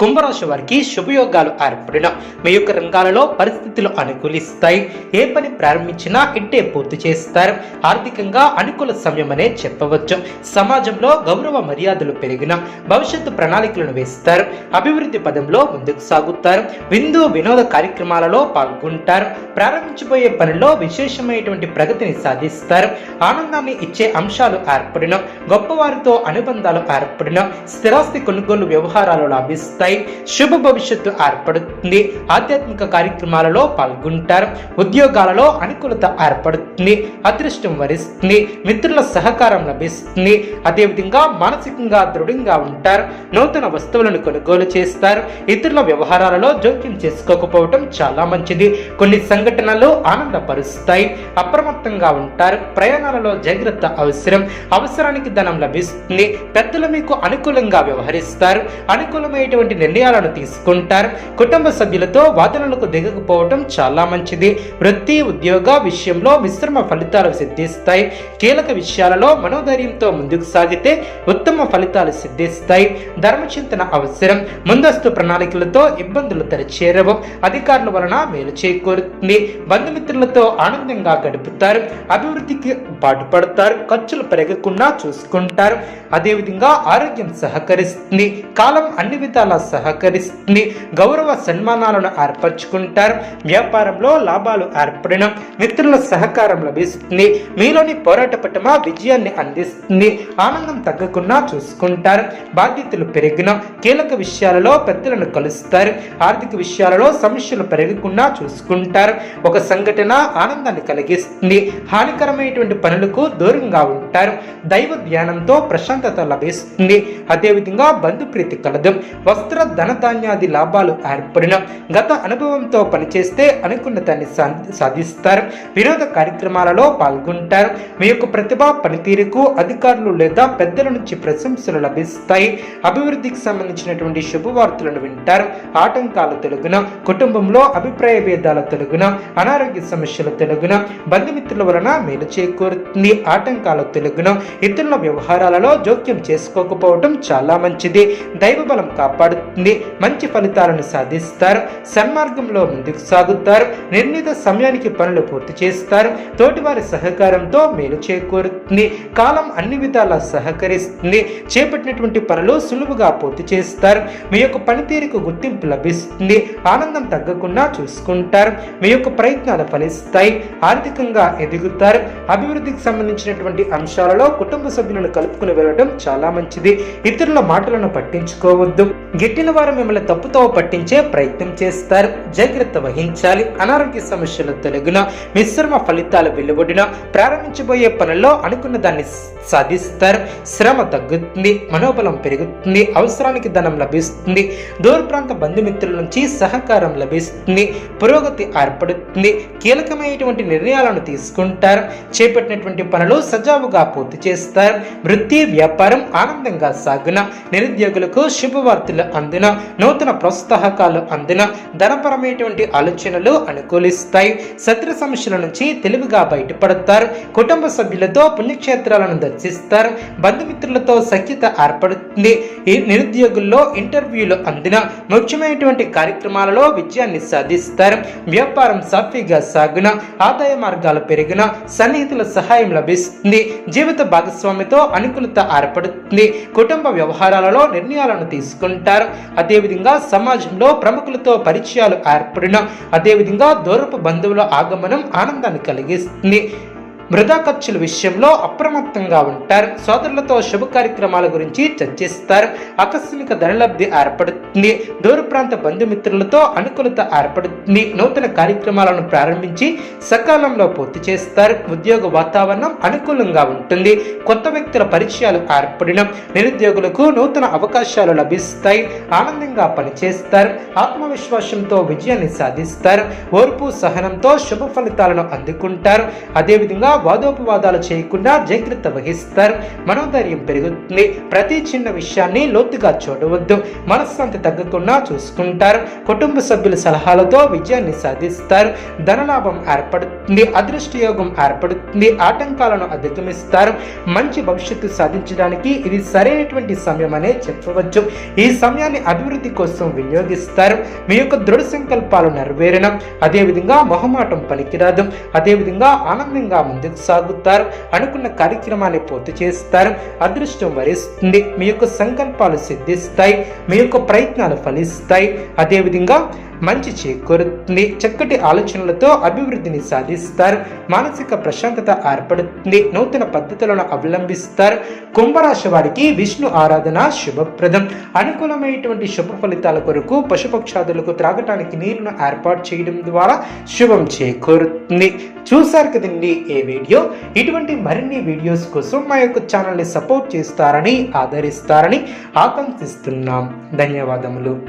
కుంభరాశి వారికి శుభయోగాలు ఏర్పడిన మీ యొక్క రంగాలలో పరిస్థితులు అనుకూలిస్తాయి. ఏ పని ప్రారంభించినా ఇంటే పూర్తి చేస్తారు. ఆర్థికంగా అనుకూల సమయమనే చెప్పవచ్చు. సమాజంలో గౌరవ మర్యాదలు పెరిగిన భవిష్యత్తు ప్రణాళికలను వేస్తారు. అభివృద్ధి పదంలో ముందుకు సాగుతారు. విందు వినోద కార్యక్రమాలలో పాల్గొంటారు. ప్రారంభించబోయే పనిలో విశేషమైనటువంటి ప్రగతిని సాధిస్తారు. ఆనందాన్ని ఇచ్చే అంశాలు ఏర్పడిన గొప్పవారితో అనుబంధాలు ఏర్పడిన స్థిరాస్తి కొనుగోలు వ్యవహారాలు లాభిస్తారు లాభిస్తాయి శుభ భవిష్యత్తు ఏర్పడుతుంది. ఆధ్యాత్మిక కార్యక్రమాలలో పాల్గొంటారు. ఉద్యోగాలలో అనుకూలత ఏర్పడుతుంది. అదృష్టం వరిస్తుంది. మిత్రుల సహకారం లభిస్తుంది. అదేవిధంగా మానసికంగా దృఢంగా ఉంటారు. నూతన వస్తువులను కొనుగోలు చేస్తారు. ఇతరుల వ్యవహారాలలో జోక్యం చేసుకోకపోవటం చాలా మంచిది. కొన్ని సంఘటనలు ఆనందపరుస్తాయి. అప్రమత్తంగా ఉంటారు. ప్రయాణాలలో జాగ్రత్త అవసరం. అవసరానికి ధనం లభిస్తుంది. పెద్దలు మీకు అనుకూలంగా వ్యవహరిస్తారు. అనుకూలమైనటువంటి నిర్ణయాలను తీసుకుంటారు. కుటుంబ సభ్యులతో వాదనలకు దిగకపోవటం చాలా మంచిది. వృత్తి ఉద్యోగ విషయంలో మిశ్రమ ఫలితాలు సిద్ధిస్తాయి. కీలక విషయాలలో మనోధైర్యంతో ముందుకు సాగితే ఉత్తమ ఫలితాలు సిద్ధిస్తాయి. ధర్మచింతన అవసరం. ముందస్తు ప్రణాళికలతో ఇబ్బందులు తెరచేరవు. అధికారుల వలన మేలు చేకూరుతుంది. బంధుమిత్రులతో ఆనందంగా గడుపుతారు. అభివృద్ధికి పాటుపడతారు ఖర్చులు పెరగకుండా చూసుకుంటారు. అదేవిధంగా ఆరోగ్యం సహకరిస్తుంది. కాలం అన్ని విధాలా సహకరిస్తుంది గౌరవ సన్మానాలను ఏర్పరచుకుంటారు. వ్యాపారంలో లాభాలు ఏర్పడిన మిత్రుల సహకారం లభిస్తుంది. మీలోని పోరాట పటమ విజయాన్ని అందిస్తుంది. ఆనందం తగ్గకుండా చూసుకుంటారు. బాధ్యతలు పెరిగిన కీలక విషయాలలో పెద్దలను కలుస్తారు. ఆర్థిక విషయాలలో సమస్యలు పెరగకుండా చూసుకుంటారు. ఒక సంఘటన ఆనందాన్ని కలిగిస్తుంది. హానికరమైనటువంటి పనులకు దూరంగా ఉంటారు. దైవ ధ్యానంతో ప్రశాంతత లభిస్తుంది. అదేవిధంగా బంధుప్రీతి కలదు. వస్తు వస్త్ర ధనధాన్యాది లాభాలు ఏర్పడిన గత అనుభవంతో పనిచేస్తే అనుకున్న దాన్ని సా- సాధిస్తారు. వినోద కార్యక్రమాలలో పాల్గొంటారు. మీ యొక్క ప్రతిభ పనితీరుకు అధికారులు లేదా పెద్దల నుంచి ప్రశంసలు లభిస్తాయి. అభివృద్ధికి సంబంధించినటువంటి శుభవార్తలను వింటారు. ఆటంకాలు తొలగున కుటుంబంలో అభిప్రాయ భేదాల తొలగున అనారోగ్య సమస్యల తొలగున బంధుమిత్రుల వలన మేలు చేకూరుతుంది. ఆటంకాల తొలగున ఇతరుల వ్యవహారాలలో జోక్యం చేసుకోకపోవటం చాలా మంచిది. దైవ బలం కాపాడుతుంది మంచి ఫలితాలను సాధిస్తారు. సన్మార్గంలో ముందుకు సాగుతారు. నిర్ణీత సమయానికి పనులు పూర్తి చేస్తారు. తోటివారి సహకారంతో మేలు చేకూరుతుంది. కాలం అన్ని విధాలా సహకరిస్తుంది. చేపట్టినటువంటి పనులు సులువుగా పూర్తి చేస్తారు. మీ యొక్క పనితీరుకు గుర్తింపు లభిస్తుంది. ఆనందం తగ్గకుండా చూసుకుంటారు. మీ యొక్క ప్రయత్నాలు ఫలిస్తాయి. ఆర్థికంగా ఎదుగుతారు. అభివృద్ధికి సంబంధించినటువంటి అంశాలలో కుటుంబ సభ్యులను కలుపుకుని వెళ్ళడం చాలా మంచిది. ఇతరుల మాటలను పట్టించుకోవద్దు. గిట్టిన వారు మిమ్మల్ని తప్పుతో పట్టించే ప్రయత్నం చేస్తారు. జాగ్రత్త వహించాలి. అనారోగ్య సమస్యలు తొలగిన మిశ్రమ ఫలితాలు వెలువడిన ప్రారంభించబోయే పనుల్లో అనుకున్న దాన్ని సాధిస్తారు. శ్రమ తగ్గుతుంది. మనోబలం పెరుగుతుంది. అవసరానికి ధనం లభిస్తుంది. దూర ప్రాంత బంధుమిత్రుల నుంచి సహకారం లభిస్తుంది. పురోగతి ఏర్పడుతుంది. కీలకమైనటువంటి నిర్ణయాలను తీసుకుంటారు. చేపట్టినటువంటి పనులు సజావుగా పూర్తి చేస్తారు. వృత్తి వ్యాపారం ఆనందంగా సాగున నిరుద్యోగులకు శుభవార్తలు అందిన నూతన ప్రోత్సాహకాలు అందిన ధనపరమైనటువంటి ఆలోచనలు అనుకూలిస్తాయి. శత్రు సమస్యల నుంచి తెలివిగా బయటపడతారు. కుటుంబ సభ్యులతో పుణ్యక్షేత్రాలను దర్శిస్తారు. బంధుమిత్రులతో సఖ్యత ఏర్పడుతుంది. ఈ నిరుద్యోగుల్లో ఇంటర్వ్యూలు అందిన ముఖ్యమైనటువంటి కార్యక్రమాలలో విజయాన్ని సాధిస్తారు. వ్యాపారం సాఫీగా సాగున ఆదాయ మార్గాలు పెరిగిన సన్నిహితుల సహాయం లభిస్తుంది. జీవిత భాగస్వామితో అనుకూలత ఏర్పడుతుంది. కుటుంబ వ్యవహారాలలో నిర్ణయాలను తీసుకుంటారు. అదేవిధంగా సమాజంలో ప్రముఖులతో పరిచయాలు ఏర్పడిన అదేవిధంగా దూరపు బంధువుల ఆగమనం ఆనందాన్ని కలిగిస్తుంది. వృధా ఖర్చుల విషయంలో అప్రమత్తంగా ఉంటారు. సోదరులతో శుభ కార్యక్రమాల గురించి చర్చిస్తారు. ఆకస్మిక ధనలబ్ధి ఏర్పడుతుంది. దూర ప్రాంత బంధుమిత్రులతో అనుకూలత ఏర్పడుతుంది. నూతన కార్యక్రమాలను ప్రారంభించి సకాలంలో పూర్తి చేస్తారు. ఉద్యోగ వాతావరణం అనుకూలంగా ఉంటుంది. కొత్త వ్యక్తుల పరిచయాలు ఏర్పడిన నిరుద్యోగులకు నూతన అవకాశాలు లభిస్తాయి. ఆనందంగా పనిచేస్తారు. ఆత్మవిశ్వాసంతో విజయాన్ని సాధిస్తారు. ఓర్పు సహనంతో శుభ ఫలితాలను అందుకుంటారు. అదేవిధంగా వాదోపవాదాలు చేయకుండా జాగ్రత్త వహిస్తారు. మనోధైర్యం పెరుగుతుంది. ప్రతి చిన్న విషయాన్ని లోతుగా చూడవద్దు. మనశ్శాంతి తగ్గకుండా చూసుకుంటారు. కుటుంబ సభ్యుల సలహాలతో విజయాన్ని సాధిస్తారు. ధనలాభం ఏర్పడుతుంది. అదృష్ట యోగం ఏర్పడుతుంది. ఆటంకాలను అధిగమిస్తారు. మంచి భవిష్యత్తు సాధించడానికి ఇది సరైనటువంటి సమయం అనే చెప్పవచ్చు. ఈ సమయాన్ని అభివృద్ధి కోసం వినియోగిస్తారు. మీ యొక్క దృఢ సంకల్పాలు నెరవేరడం. అదేవిధంగా మొహమాటం పనికిరాదు. అదేవిధంగా ఆనందంగా ముందుకు సాగుతారు అనుకున్న కార్యక్రమాన్ని పూర్తి చేస్తారు. అదృష్టం వరిస్తుంది మీ యొక్క సంకల్పాలు సిద్ధిస్తాయి మీ యొక్క ప్రయత్నాలు ఫలిస్తాయి. అదేవిధంగా మంచి చేకూరుతుంది. చక్కటి ఆలోచనలతో అభివృద్ధిని సాధిస్తారు. మానసిక ప్రశాంతత ఏర్పడుతుంది. నూతన పద్ధతులను అవలంబిస్తారు. కుంభరాశి వారికి విష్ణు ఆరాధన శుభప్రదం. అనుకూలమైనటువంటి శుభ ఫలితాల కొరకు పశుపక్షాదులకు త్రాగటానికి నీరును ఏర్పాటు చేయడం ద్వారా శుభం చేకూరుతుంది. చూశారు కదండి ఏ వీడియో? ఇటువంటి మరిన్ని వీడియోస్ కోసం మా యొక్క ఛానల్ని సపోర్ట్ చేస్తారని ఆదరిస్తారని ఆకాంక్షిస్తున్నాం. ధన్యవాదములు.